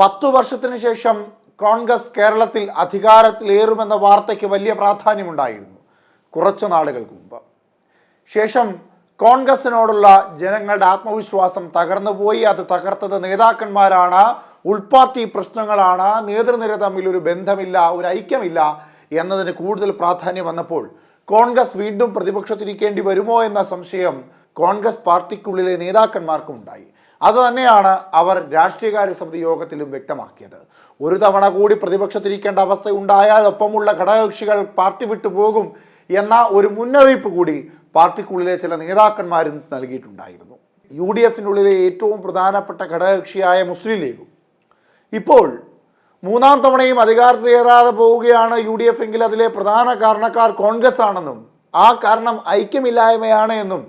പത്തു വർഷത്തിന് ശേഷം കോൺഗ്രസ് കേരളത്തിൽ അധികാരത്തിലേറുമെന്ന വാർത്തയ്ക്ക് വലിയ പ്രാധാന്യമുണ്ടായിരുന്നു കുറച്ചു നാളുകൾക്ക് മുമ്പ്. ശേഷം കോൺഗ്രസിനോടുള്ള ജനങ്ങളുടെ ആത്മവിശ്വാസം തകർന്നുപോയി അത് തകർത്തത് നേതാക്കന്മാരാണ്. ഉൾപാർട്ടി പ്രശ്നങ്ങളാണ്. നേതൃനിര തമ്മിൽ ഒരു ബന്ധമില്ല ഒരു ഐക്യമില്ല എന്നതിന് കൂടുതൽ പ്രാധാന്യം വന്നപ്പോൾ കോൺഗ്രസ് വീണ്ടും പ്രതിപക്ഷത്തിരിക്കേണ്ടി വരുമോ എന്ന സംശയം കോൺഗ്രസ് പാർട്ടിക്കുള്ളിലെ നേതാക്കന്മാർക്കും ഉണ്ടായി. അത് തന്നെയാണ് അവർ രാഷ്ട്രീയകാര്യ സമിതി യോഗത്തിലും വ്യക്തമാക്കിയത്. ഒരു തവണ കൂടി പ്രതിപക്ഷത്തിരിക്കേണ്ട അവസ്ഥ ഉണ്ടായാൽ ഒപ്പമുള്ള ഘടകകക്ഷികൾ പാർട്ടി വിട്ടുപോകും എന്ന ഒരു മുന്നറിയിപ്പ് കൂടി പാർട്ടിക്കുള്ളിലെ ചില നേതാക്കന്മാരും നൽകിയിട്ടുണ്ടായിരുന്നു. യു ഡി എഫിനുള്ളിലെ ഏറ്റവും പ്രധാനപ്പെട്ട ഘടകകക്ഷിയായ മുസ്ലിം ലീഗും. ഇപ്പോൾ മൂന്നാം തവണയും അധികാരത്തിലേറാതെ പോവുകയാണ് യു ഡി എഫ് എങ്കിൽ അതിലെ പ്രധാന കാരണക്കാർ കോൺഗ്രസ് ആണെന്നും ആ കാരണം ഐക്യമില്ലായ്മയാണ് എന്നും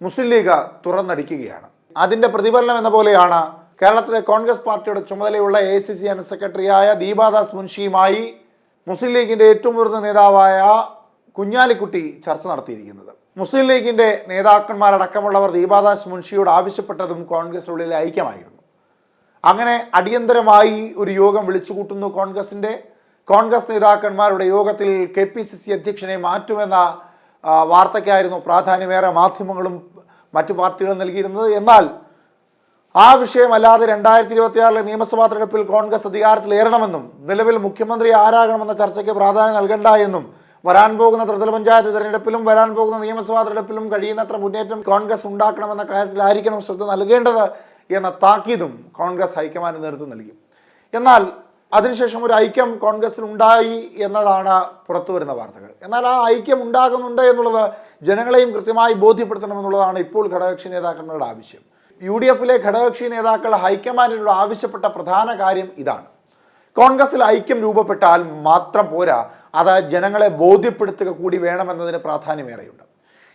മുസ്ലിം ലീഗ് തുറന്നടിക്കുകയാണ്. അതിന്റെ പ്രതിഫലനം എന്ന പോലെയാണ് കേരളത്തിലെ കോൺഗ്രസ് പാർട്ടിയുടെ ചുമതലയുള്ള എ സി സി ജനറൽ സെക്രട്ടറിയായ ദീപാദാസ് മുൻഷിയുമായി മുസ്ലിം ലീഗിന്റെ ഏറ്റവും മുതിർന്ന നേതാവായ കുഞ്ഞാലിക്കുട്ടി ചർച്ച നടത്തിയിരിക്കുന്നത്. മുസ്ലിം ലീഗിന്റെ നേതാക്കന്മാരടക്കമുള്ളവർ ദീപാദാസ് മുൻഷിയോട് ആവശ്യപ്പെട്ടതും കോൺഗ്രസിനുള്ളിലെ ഐക്യമായിരുന്നു. അങ്ങനെ അടിയന്തരമായി ഒരു യോഗം വിളിച്ചുകൂട്ടുന്നു കോൺഗ്രസിന്റെ. കോൺഗ്രസ് നേതാക്കന്മാരുടെ യോഗത്തിൽ കെ പി സി സി അധ്യക്ഷനെ മാറ്റുമെന്ന വാർത്തയ്ക്കായിരുന്നു പ്രാധാന്യമേറെ മാധ്യമങ്ങളും മറ്റു പാർട്ടികൾ നൽകിയിരുന്നത്. എന്നാൽ ആ വിഷയമല്ലാതെ രണ്ടായിരത്തി ഇരുപത്തിയാറിലെ നിയമസഭാ തെരഞ്ഞെടുപ്പിൽ കോൺഗ്രസ് അധികാരത്തിലേറണമെന്നും നിലവിൽ മുഖ്യമന്ത്രി ആരാകണമെന്ന ചർച്ചയ്ക്ക് പ്രാധാന്യം നൽകണ്ട എന്നും വരാൻ പോകുന്ന ത്രിതല പഞ്ചായത്ത് തെരഞ്ഞെടുപ്പിലും വരാൻ പോകുന്ന നിയമസഭാ തെരഞ്ഞെടുപ്പിലും കഴിയുന്നത്ര മുന്നേറ്റം കോൺഗ്രസ് ഉണ്ടാക്കണമെന്ന കാര്യത്തിലായിരിക്കണം ശ്രദ്ധ നൽകേണ്ടത് എന്ന താക്കീതും കോൺഗ്രസ് ഹൈക്കമാൻഡ് നേതൃത്വം നൽകി. എന്നാൽ അതിനുശേഷം ഒരു ഐക്യം കോൺഗ്രസിൽ ഉണ്ടായി എന്നതാണ് പുറത്തു വരുന്ന വാർത്തകൾ. എന്നാൽ ആ ഐക്യം ഉണ്ടാകുന്നുണ്ട് എന്നുള്ളത് ജനങ്ങളെയും കൃത്യമായി ബോധ്യപ്പെടുത്തണമെന്നുള്ളതാണ് ഇപ്പോൾ ഘടകകക്ഷി നേതാക്കളുടെ ആവശ്യം. യു ഡി എഫിലെ ഘടകകക്ഷി നേതാക്കൾ ഹൈക്കമാൻഡിനോട് ആവശ്യപ്പെട്ട പ്രധാന കാര്യം ഇതാണ്. കോൺഗ്രസിൽ ഐക്യം രൂപപ്പെട്ടാൽ മാത്രം പോരാ അത് ജനങ്ങളെ ബോധ്യപ്പെടുത്തുക കൂടി വേണമെന്നതിന് പ്രാധാന്യമേറെയുണ്ട്.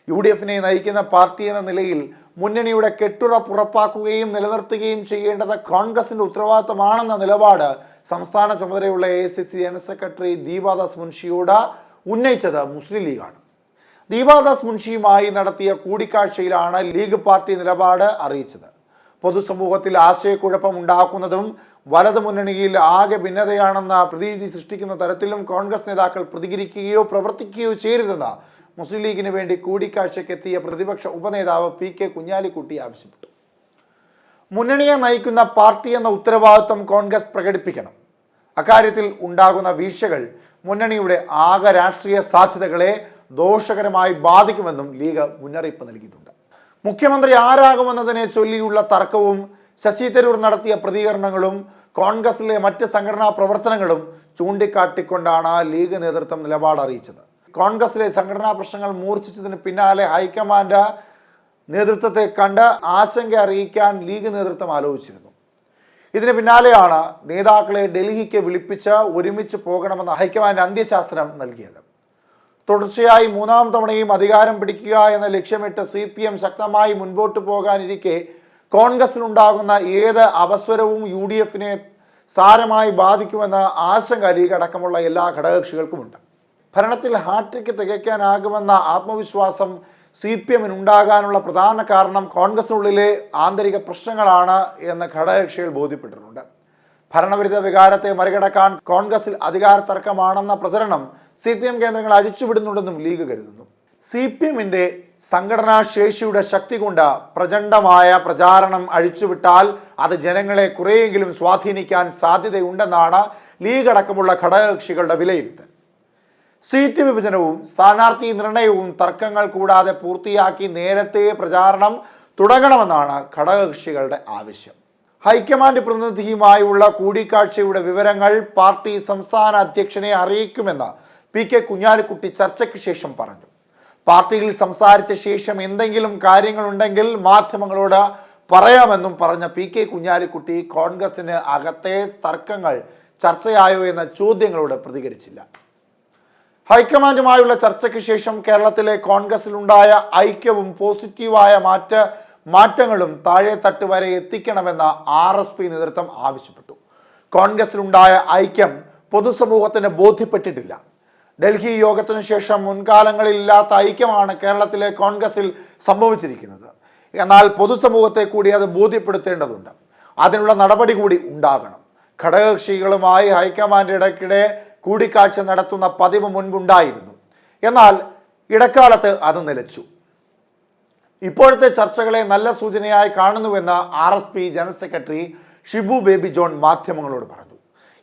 യു ഡി എഫിനെ നയിക്കുന്ന പാർട്ടി എന്ന നിലയിൽ മുന്നണിയുടെ കെട്ടുറപ്പ് ഉറപ്പാക്കുകയും നിലനിർത്തുകയും ചെയ്യേണ്ടത് കോൺഗ്രസിന്റെ ഉത്തരവാദിത്തമാണെന്ന നിലപാട് സംസ്ഥാന ചുമതലയുള്ള A C C general secretary Deepa Das മുൻഷിയോട് ഉന്നയിച്ചത് മുസ്ലിം ലീഗാണ്. ദീപാദാസ് മുൻഷിയുമായി നടത്തിയ കൂടിക്കാഴ്ചയിലാണ് ലീഗ് പാർട്ടി നിലപാട് അറിയിച്ചത്. പൊതുസമൂഹത്തിൽ ആശയക്കുഴപ്പം ഉണ്ടാക്കുന്നതും വലതു മുന്നണിയിൽ ആകെ ഭിന്നതയാണെന്ന പ്രതീതി സൃഷ്ടിക്കുന്ന തരത്തിലും കോൺഗ്രസ് നേതാക്കൾ പ്രതികരിക്കുകയോ പ്രവർത്തിക്കുകയോ ചെയ്യരുതെന്ന് മുസ്ലിം ലീഗിന് വേണ്ടി കൂടിക്കാഴ്ചയ്ക്കെത്തിയ പ്രതിപക്ഷ ഉപനേതാവ് പി കെ കുഞ്ഞാലിക്കുട്ടി ആവശ്യപ്പെട്ടു. മുന്നണിയെ നയിക്കുന്ന പാർട്ടി എന്ന ഉത്തരവാദിത്വം കോൺഗ്രസ് പ്രകടിപ്പിക്കണം. അക്കാര്യത്തിൽ ഉണ്ടാകുന്ന വീഴ്ചകൾ മുന്നണിയുടെ ആകെ രാഷ്ട്രീയ സാധ്യതകളെ ദോഷകരമായി ബാധിക്കുമെന്നും ലീഗ് മുന്നറിയിപ്പ് നൽകിയിട്ടുണ്ട്. മുഖ്യമന്ത്രി ആരാകുമെന്നതിനെ ചൊല്ലിയുള്ള തർക്കവും ശശി തരൂർ നടത്തിയ പ്രതികരണങ്ങളും കോൺഗ്രസിലെ മറ്റ് സംഘടനാ പ്രവർത്തനങ്ങളും ചൂണ്ടിക്കാട്ടിക്കൊണ്ടാണ് ലീഗ് നേതൃത്വം നിലപാട് അറിയിച്ചത്. കോൺഗ്രസിലെ സംഘടനാ പ്രശ്നങ്ങൾ മൂർച്ഛിച്ചതിന് പിന്നാലെ ഹൈക്കമാൻഡ് നേതൃത്വത്തെ കണ്ട് ആശങ്ക അറിയിക്കാൻ ലീഗ് നേതൃത്വം ആലോചിച്ചിരുന്നു. ഇതിന് പിന്നാലെയാണ് നേതാക്കളെ ഡൽഹിക്ക് വിളിപ്പിച്ച് ഒരുമിച്ച് പോകണമെന്ന ഹൈക്കമാൻഡ് അന്ത്യശാസനം നൽകിയത്. തുടർച്ചയായി മൂന്നാം തവണയും അധികാരം പിടിക്കുക എന്ന ലക്ഷ്യമിട്ട് സി പി എം ശക്തമായി മുൻപോട്ട് പോകാനിരിക്കെ കോൺഗ്രസിനുണ്ടാകുന്ന ഏത് അവസരവും യു ഡി എഫിനെ സാരമായി ബാധിക്കുമെന്ന ആശങ്ക ലീഗ് അടക്കമുള്ള എല്ലാ ഘടകകക്ഷികൾക്കുമുണ്ട്. ഭരണത്തിൽ ഹാട്രിക്ക് തികയ്ക്കാനാകുമെന്ന ആത്മവിശ്വാസം സി പി എമ്മിന് ഉണ്ടാകാനുള്ള പ്രധാന കാരണം കോൺഗ്രസിനുള്ളിലെ ആന്തരിക പ്രശ്നങ്ങളാണ് എന്ന് ഘടകകക്ഷികൾ ബോധ്യപ്പെട്ടിട്ടുണ്ട്. ഭരണവിരുദ്ധ വികാരത്തെ മറികടക്കാൻ കോൺഗ്രസിൽ അധികാര തർക്കമാണെന്ന പ്രചരണം സി പി എം കേന്ദ്രങ്ങൾ അഴിച്ചുവിടുന്നുണ്ടെന്നും ലീഗ് കരുതുന്നു. സി പി എമ്മിന്റെ സംഘടനാ ശേഷിയുടെ ശക്തി കൊണ്ട് പ്രചണ്ഡമായ പ്രചാരണം അഴിച്ചുവിട്ടാൽ അത് ജനങ്ങളെ കുറേയെങ്കിലും സ്വാധീനിക്കാൻ സാധ്യതയുണ്ടെന്നാണ് ലീഗ് അടക്കമുള്ള ഘടകകക്ഷികളുടെ വിലയിരുത്തൽ. സീറ്റ് വിഭജനവും സ്ഥാനാർത്ഥി നിർണയവും തർക്കങ്ങൾ കൂടാതെ പൂർത്തിയാക്കി നേരത്തെ പ്രചാരണം തുടങ്ങണമെന്നാണ് ഘടകകക്ഷികളുടെ ആവശ്യം. ഹൈക്കമാൻഡ് പ്രതിനിധിയുമായുള്ള കൂടിക്കാഴ്ചയുടെ വിവരങ്ങൾ പാർട്ടി സംസ്ഥാന അധ്യക്ഷനെ അറിയിക്കുമെന്ന് പി കെ കുഞ്ഞാലിക്കുട്ടി ചർച്ചയ്ക്ക് ശേഷം പറഞ്ഞു. പാർട്ടിയിൽ സംസാരിച്ച ശേഷം എന്തെങ്കിലും കാര്യങ്ങളുണ്ടെങ്കിൽ മാധ്യമങ്ങളോട് പറയാമെന്നും പറഞ്ഞ പി കെ കുഞ്ഞാലിക്കുട്ടി കോൺഗ്രസിന് അകത്തെ തർക്കങ്ങൾ ചർച്ചയായോ എന്ന ചോദ്യങ്ങളോട് പ്രതികരിച്ചില്ല. ഹൈക്കമാൻഡുമായുള്ള ചർച്ചയ്ക്ക് ശേഷം കേരളത്തിലെ കോൺഗ്രസിലുണ്ടായ ഐക്യവും പോസിറ്റീവായ മാറ്റ മാറ്റങ്ങളും താഴെ തട്ട് വരെ എത്തിക്കണമെന്ന് ആർ എസ് പി നേതൃത്വം ആവശ്യപ്പെട്ടു. കോൺഗ്രസിലുണ്ടായ ഐക്യം പൊതുസമൂഹത്തിന് ബോധ്യപ്പെട്ടിട്ടില്ല. ഡൽഹി യോഗത്തിനു ശേഷം മുൻകാലങ്ങളിൽ ഇല്ലാത്ത ഐക്യമാണ് കേരളത്തിലെ കോൺഗ്രസിൽ സംഭവിച്ചിരിക്കുന്നത്. എന്നാൽ പൊതുസമൂഹത്തെ കൂടി അത് ബോധ്യപ്പെടുത്തേണ്ടതുണ്ട്. അതിനുള്ള നടപടി കൂടി ഉണ്ടാകണം. ഘടകകക്ഷികളുമായി ഹൈക്കമാൻഡ് ഇടയ്ക്കിടെ കൂടിക്കാഴ്ച നടത്തുന്ന പതിവ് മുൻപുണ്ടായിരുന്നു. എന്നാൽ ഇടക്കാലത്ത് അത് നിലച്ചു. ഇപ്പോഴത്തെ ചർച്ചകളെ നല്ല സൂചനയായി കാണുന്നുവെന്ന് R S P general secretary Shibu Baby John മാധ്യമങ്ങളോട് പറഞ്ഞു.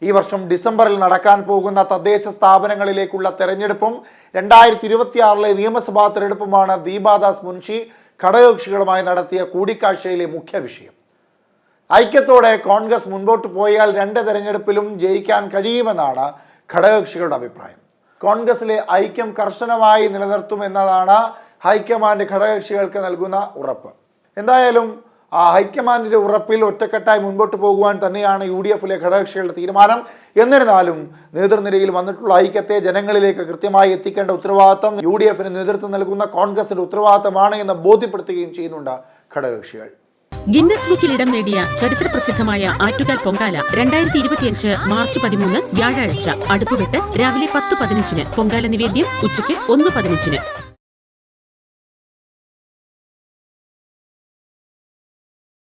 ഈ വർഷം ഡിസംബറിൽ നടക്കാൻ പോകുന്ന തദ്ദേശ സ്ഥാപനങ്ങളിലേക്കുള്ള തെരഞ്ഞെടുപ്പും രണ്ടായിരത്തി ഇരുപത്തിയാറിലെ നിയമസഭാ തെരഞ്ഞെടുപ്പുമാണ് ദീപാദാസ് മുൻഷി ഘടകകക്ഷികളുമായി നടത്തിയ കൂടിക്കാഴ്ചയിലെ മുഖ്യ വിഷയം. ഐക്യത്തോടെ കോൺഗ്രസ് മുൻപോട്ട് പോയാൽ രണ്ട് തെരഞ്ഞെടുപ്പിലും ജയിക്കാൻ കഴിയുമെന്നാണ് ഘടകകക്ഷികളുടെ അഭിപ്രായം. കോൺഗ്രസിലെ ഐക്യം കർശനമായി നിലനിർത്തുമെന്നതാണ് ഹൈക്കമാൻഡ് ഘടകകക്ഷികൾക്ക് നൽകുന്ന ഉറപ്പ്. എന്തായാലും ആ ഹൈക്കമാൻഡിന്റെ ഉറപ്പിൽ ഒറ്റക്കെട്ടായി മുൻപോട്ട് പോകുവാൻ തന്നെയാണ് യു ഡി എഫിലെ ഘടകകക്ഷികളുടെ തീരുമാനം. എന്നിരുന്നാലും നേതൃനിരയിൽ വന്നിട്ടുള്ള ഐക്യത്തെ ജനങ്ങളിലേക്ക് കൃത്യമായി എത്തിക്കേണ്ട ഉത്തരവാദിത്തം യു ഡി എഫിന് നേതൃത്വം നൽകുന്ന കോൺഗ്രസിന്റെ ഉത്തരവാദിത്തമാണ് എന്ന് ബോധ്യപ്പെടുത്തുകയും ചെയ്യുന്നുണ്ട് ഘടകകക്ഷികൾ. ഗിന്നസ് ബുക്കിൽ ഇടം നേടിയ ചരിത്ര പ്രസിദ്ധമായ ആറ്റുകാൽ പൊങ്കാല രണ്ടായിരത്തി ഇരുപത്തിയഞ്ച് മാർച്ച് പതിമൂന്ന് വ്യാഴാഴ്ച. അടുപ്പുവിട്ട് രാവിലെ പത്ത് പതിനഞ്ചിന് പൊങ്കാല നിവേദ്യം ഉച്ചയ്ക്ക് ഒന്ന് പതിനഞ്ചിന്.